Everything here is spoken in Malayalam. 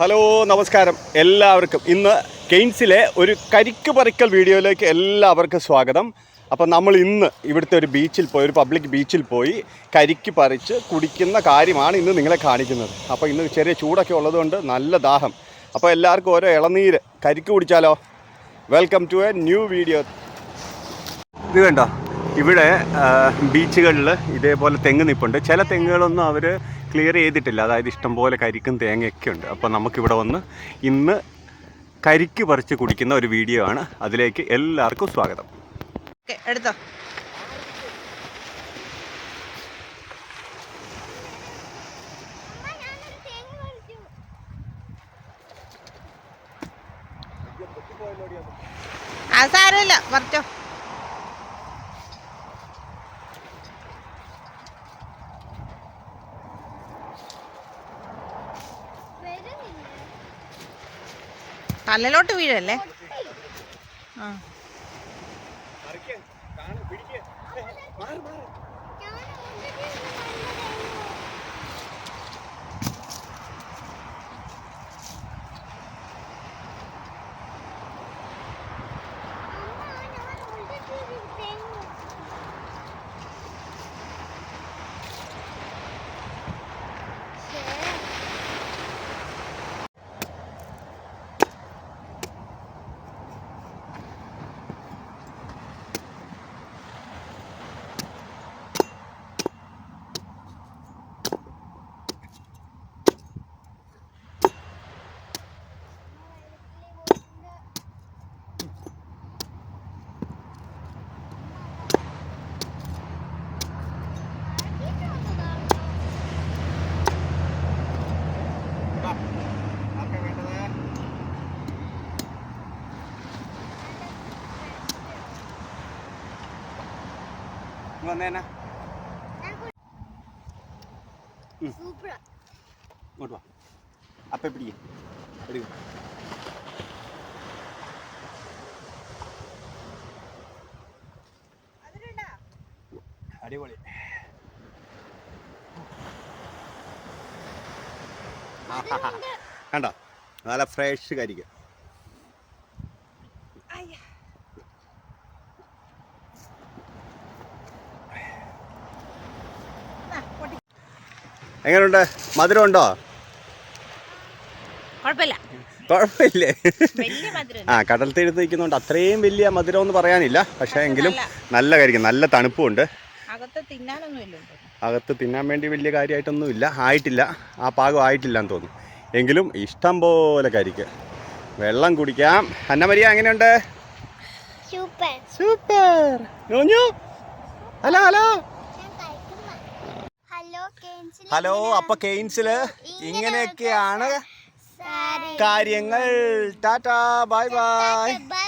ഹലോ നമസ്കാരം. എല്ലാവർക്കും. ഇന്ന് കെയ്ൻസിലെ ഒരു കരിക്ക് പറിക്കൽ വീഡിയോയിലേക്ക് എല്ലാവർക്കും സ്വാഗതം. അപ്പോൾ നമ്മൾ ഇന്ന് ഇവിടുത്തെ ഒരു ബീച്ചിൽ പോയി ഒരു പബ്ലിക് ബീച്ചിൽ പോയി കരിക്ക് പറിച്ച് കുടിക്കുന്ന കാര്യമാണ് ഇന്ന് നിങ്ങളെ കാണിക്കുന്നത്. അപ്പോൾ ഇന്ന് ചെറിയ ചൂടൊക്കെ ഉള്ളതുകൊണ്ട് നല്ല ദാഹം. അപ്പോൾ എല്ലാവർക്കും ഓരോ ഇളനീര് കരിക്ക് കുടിച്ചാലോ? Welcome to a new video ഇത് കണ്ടോ? ഇവിടെ ബീച്ചുകളിൽ ഇതേപോലെ തെങ്ങ് നിപ്പുണ്ട്. ചില തെങ്ങുകളൊന്നും അവർ ക്ലിയർ ചെയ്തിട്ടില്ല. അതായത് ഇഷ്ടംപോലെ കരിക്കും തേങ്ങയൊക്കെ ഉണ്ട്. അപ്പോൾ നമുക്കിവിടെ വന്ന് ഇന്ന് കരിക്ക് പറിച്ച് കുടിക്കുന്ന ഒരു വീഡിയോ ആണ്. അതിലേക്ക് എല്ലാവർക്കും സ്വാഗതം. എടുത്തോ. ആ സാരമില്ല. പറിച്ചോ. തലയിലോട്ട് വീഴല്ലേ? ആ. വന്നേനാ. ഇങ്ങോട്ട് വാ. അപ്പം പിടിക്കേ എടുക്കും അടിപൊളി. കണ്ടോ? നല്ല ഫ്രഷ് കരിക്ക് ആ, പൊട്ടി. എങ്ങനെയുണ്ട് മധുരം ഉണ്ടോ കുഴപ്പമില്ല ആ കടൽ തീരത്ത് നിൽക്കുന്നതുകൊണ്ട് അത്രയും വലിയ മധുരം എന്ന് പറയാനില്ല. പക്ഷേ എങ്കിലും നല്ല കാര്യം നല്ല തണുപ്പുണ്ട് അകത്ത് തിന്നാൻ വേണ്ടി വലിയ കാര്യമായിട്ടൊന്നും ഇല്ല. ആയിട്ടില്ല. ആ പാകം ആയിട്ടില്ല എന്ന് തോന്നുന്നു എങ്കിലും ഇഷ്ടം പോലെ കരിക്ക്. വെള്ളം കുടിക്കാം. അന്നമരിയ എങ്ങനെയുണ്ട്? Super. Super. Hello hello. Hello അപ്പൊ കെയ്ൻസിൽ ഇങ്ങനെയൊക്കെയാണ് കാര്യങ്ങൾ. Tata bye. ബൈ